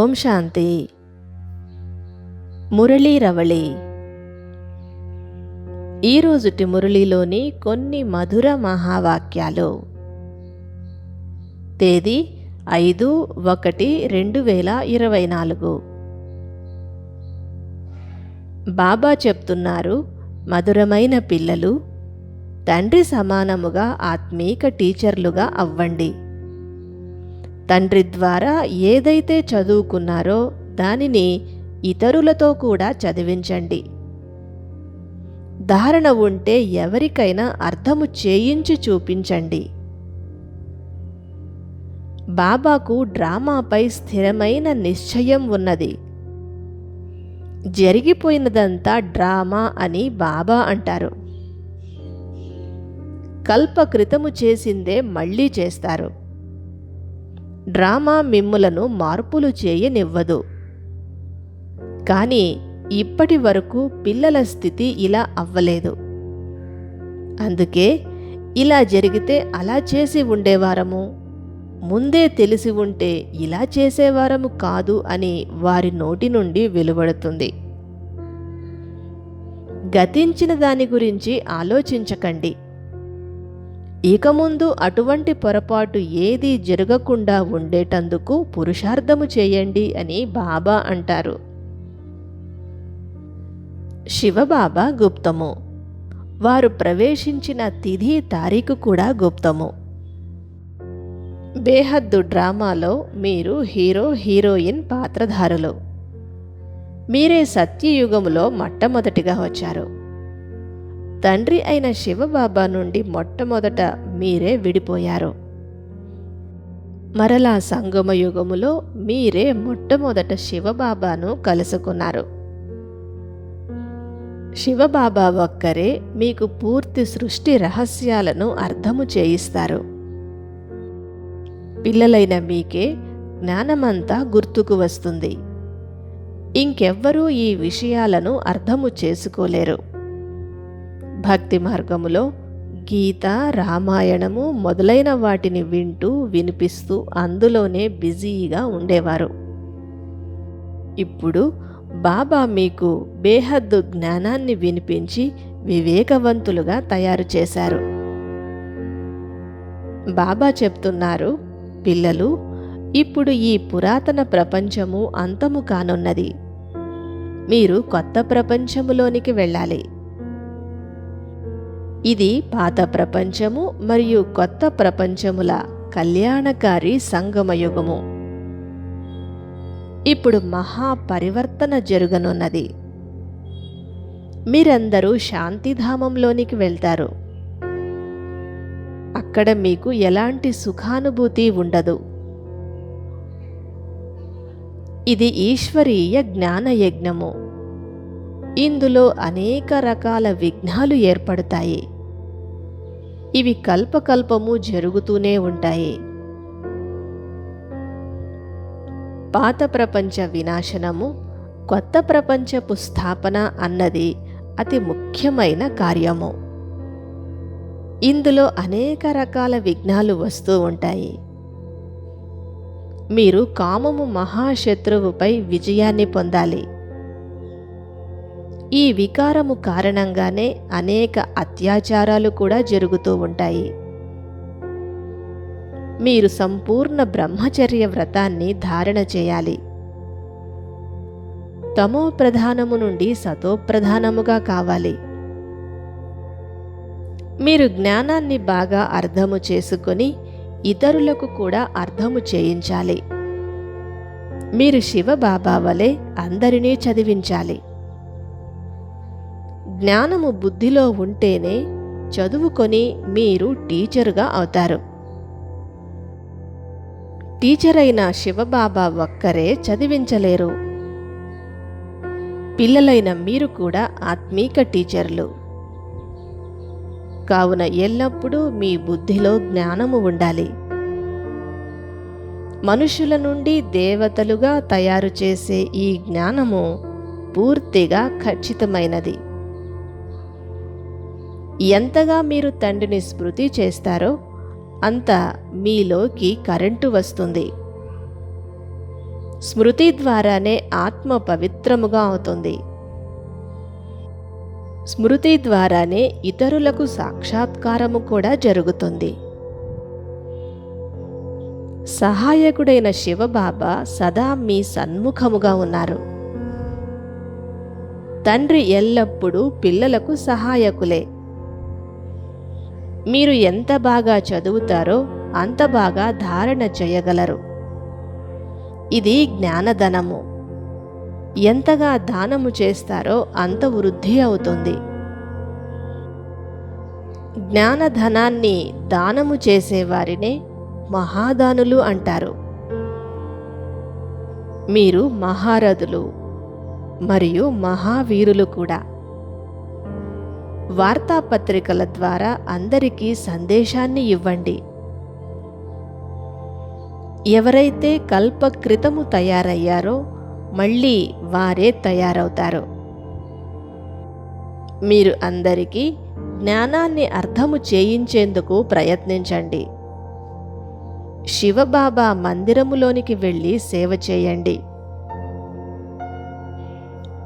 ఓం శాంతి. మురళీ రవళి. ఈరోజుటి మురళీలోని కొన్ని మధుర మహావాక్యాలు. తేదీ ఐదు ఒకటి రెండు వేల ఇరవై నాలుగు. బాబా చెప్తున్నారు మధురమైన పిల్లలు తండ్రి సమానముగా ఆత్మీక టీచర్లుగా అవ్వండి. తండ్రి ద్వారా ఏదైతే చదువుకున్నారో దానిని ఇతరులతో కూడా చదివించండి. ధారణ ఉంటే ఎవరికైనా అర్థము చేయించి చూపించండి. బాబాకు డ్రామాపై స్థిరమైన నిశ్చయం ఉన్నది. జరిగిపోయినదంతా డ్రామా అని బాబా అంటారు. కల్పకృతము చేసిందే మళ్ళీ చేస్తారు. డ్రామా మిమ్ములను మార్పులు చేయనివ్వదు. కానీ ఇప్పటి వరకు పిల్లల స్థితి ఇలా అవ్వలేదు. అందుకే ఇలా జరిగితే అలా చేసి ఉండేవారము. ముందే తెలిసి ఉంటే ఇలా చేసేవారము కాదు అని వారి నోటి నుండి వెలువడుతుంది. గతించిన దాని గురించి ఆలోచించకండి. ఇక ముందు అటువంటి పొరపాటు ఏది జరగకుండా ఉండేటందుకు పురుషార్థము చేయండి అని బాబా అంటారు. శివబాబా గుప్తము. వారు ప్రవేశించిన తిథి తారీఖు కూడా గుప్తము. బేహద్దు డ్రామాలో మీరు హీరో హీరోయిన్ పాత్రధారులు. మీరే సత్యయుగములో మొట్టమొదటిగా వచ్చారు. తండ్రి అయిన శివబాబా నుండి మొట్టమొదట మీరే విడిపోయారు. మరలా సంగమ యుగములో మీరే మొట్టమొదట శివబాబాను కలుసుకున్నారు. శివబాబా ఒక్కరే మీకు పూర్తి సృష్టి రహస్యాలను అర్థము చేయిస్తారు. పిల్లలైన మీకే జ్ఞానమంతా గుర్తుకు వస్తుంది. ఇంకెవ్వరూ ఈ విషయాలను అర్థము చేసుకోలేరు. భక్తి మార్గములో గీత రామాయణము మొదలైన వాటిని వింటూ వినిపిస్తూ అందులోనే బిజీగా ఉండేవారు. ఇప్పుడు బాబా మీకు బేహద్దు జ్ఞానాన్ని వినిపించి వివేకవంతులుగా తయారు చేశారు. బాబా చెప్తున్నారు పిల్లలు ఇప్పుడు ఈ పురాతన ప్రపంచము అంతము కానున్నది. మీరు కొత్త ప్రపంచములోనికి వెళ్ళాలి. ఇది పాత ప్రపంచము మరియు కొత్త ప్రపంచముల కళ్యాణకారి సంగమయుగము. ఇప్పుడు మహా పరివర్తన జరుగనున్నది. మీరందరూ శాంతిధామంలోనికి వెళ్తారు. అక్కడ మీకు ఎలాంటి సుఖానుభూతి ఉండదు. ఇది ఈశ్వరీయ జ్ఞానయజ్ఞము. ఇందులో అనేక రకాల విఘ్నాలు ఏర్పడతాయి. ఇవి కల్పకల్పము జరుగుతూనే ఉంటాయి. పాత ప్రపంచ వినాశనము కొత్త ప్రపంచపు స్థాపన అన్నది అతి ముఖ్యమైన కార్యము. ఇందులో అనేక రకాల విఘ్నాలు వస్తూ ఉంటాయి. మీరు కామము మహాశత్రువుపై విజయాన్ని పొందాలి. ఈ వికారము కారణంగానే అనేక అత్యాచారాలు కూడా జరుగుతూ ఉంటాయి. మీరు సంపూర్ణ బ్రహ్మచర్య వ్రతాన్ని ధారణ చేయాలి. తమో ప్రధానము నుండి సతోప్రధానముగా కావాలి. మీరు జ్ఞానాన్ని బాగా అర్థము చేసుకొని ఇతరులకు కూడా అర్థము చేయించాలి. మీరు శివబాబా వలె అందరినీ చదివించాలి. జ్ఞానము బుద్ధిలో ఉంటేనే చదువుకొని మీరు టీచరుగా అవుతారు. టీచర్ అయిన శివబాబా ఒక్కరే చదివించలేరు. పిల్లలైన మీరు కూడా ఆత్మీక టీచర్లు. కావున ఎల్లప్పుడూ మీ బుద్ధిలో జ్ఞానము ఉండాలి. మనుషుల నుండి దేవతలుగా తయారు చేసే ఈ జ్ఞానము పూర్తిగా ఖచ్చితమైనది. ఎంతగా మీరు తండ్రిని స్మృతి చేస్తారో అంత మీలోకి కరెంటు వస్తుంది. స్మృతి ద్వారానే ఆత్మ పవిత్రముగా అవుతుంది. స్మృతి ద్వారానే ఇతరులకు సాక్షాత్కారము కూడా జరుగుతుంది. సహాయకుడైన శివబాబా సదా మీ సన్ముఖముగా ఉన్నారు. తండ్రి ఎల్లప్పుడూ పిల్లలకు సహాయకులే. మీరు ఎంత బాగా చదువుతారో అంత బాగా ధారణ చేయగలరు. ఇది జ్ఞానధనము. ఎంతగా దానము చేస్తారో అంత వృద్ధి అవుతుంది. జ్ఞానధనాన్ని దానము చేసేవారినే మహాదానులు అంటారు. మీరు మహారథులు మరియు మహావీరులు కూడా. వార్తాపత్రికల ద్వారా అందరికీ సందేశాన్ని ఇవ్వండి. ఎవరైతే కల్పకృతము తయారయ్యారో మళ్ళీ వారే తయారవుతారు. మీరు అందరికీ జ్ఞానాన్ని అర్థము చేయించేందుకు ప్రయత్నించండి. శివబాబా మందిరములోనికి వెళ్ళి సేవ చేయండి.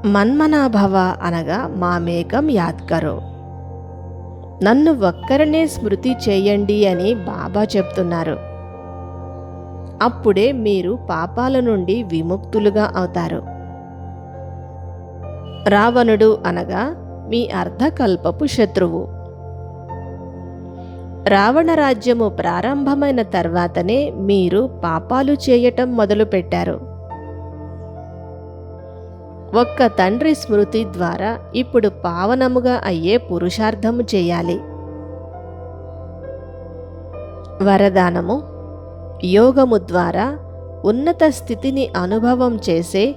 మన్మనాభవ అనగా మామేకం యాద్కరో నన్ను ఒక్కరనే స్మృతి చేయండి అని బాబా చెప్తున్నారు. అప్పుడే మీరు పాపాల నుండి విముక్తులుగా అవుతారు. రావణుడు అనగా మీ అర్ధకల్పపు శత్రువు. రావణ రాజ్యము ప్రారంభమైన తర్వాతనే మీరు పాపాలు చేయటం మొదలుపెట్టారు. ఒక్క తండ్రి స్మృతి ద్వారా ఇప్పుడు పావనముగా అయ్యే పురుషార్థము చేయాలి. వరదానము యోగము ద్వారా ఉన్నత స్థితిని అనుభవం చేసే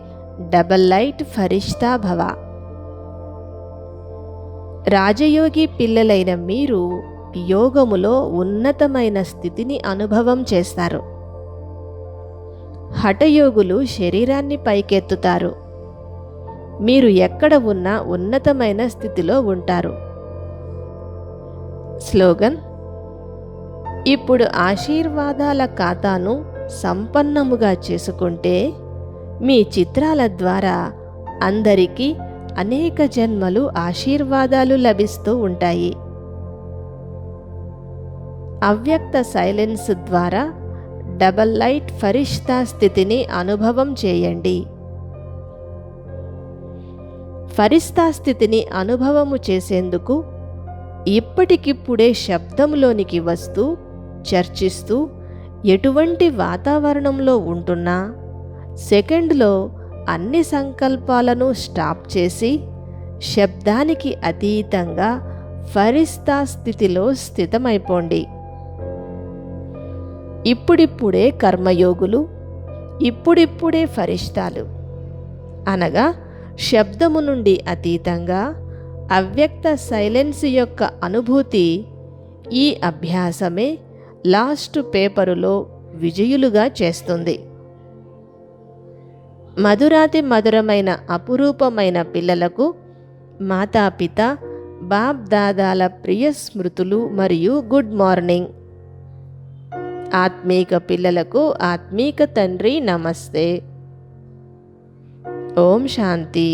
డబల్ లైట్ ఫరిష్తా భవ. రాజయోగి పిల్లలైన మీరు యోగములో ఉన్నతమైన స్థితిని అనుభవం చేస్తారు. హఠయోగులు శరీరాన్ని పైకెత్తుతారు. మీరు ఎక్కడ ఉన్నా ఉన్నతమైన స్థితిలో ఉంటారు. స్లోగన్ ఇప్పుడు ఆశీర్వాదాల ఖాతాను సంపన్నముగా చేసుకుంటే మీ చిత్రాల ద్వారా అందరికీ అనేక జన్మలు ఆశీర్వాదాలు లభిస్తూ ఉంటాయి. అవ్యక్త సైలెన్స్ ద్వారా డబల్ లైట్ ఫరిష్తా స్థితిని అనుభవం చేయండి. ఫరిస్తా స్థితిని అనుభవము చేసేందుకు ఇప్పటికిప్పుడే శబ్దంలోనికి వస్తూ చర్చిస్తూ ఎటువంటి వాతావరణంలో ఉంటున్నా సెకండ్లో అన్ని సంకల్పాలను స్టాప్ చేసి శబ్దానికి అతీతంగా ఫరిస్తా స్థితిలో స్థితమైపోండి. ఇప్పుడిప్పుడే కర్మయోగులు ఇప్పుడిప్పుడే ఫరిష్టాలు అనగా శబ్దము నుండి అతీతంగా అవ్యక్త సైలెన్స్ యొక్క అనుభూతి ఈ అభ్యాసమే లాస్ట్ పేపరులో విజయులుగా చేస్తుంది. మధురాతి మధురమైన అపురూపమైన పిల్లలకు మాతాపిత బాబ్ దాదాల ప్రియ స్మృతులు మరియు గుడ్ మార్నింగ్. ఆత్మీక పిల్లలకు ఆత్మీక తండ్రి నమస్తే. ఓం శాంతి.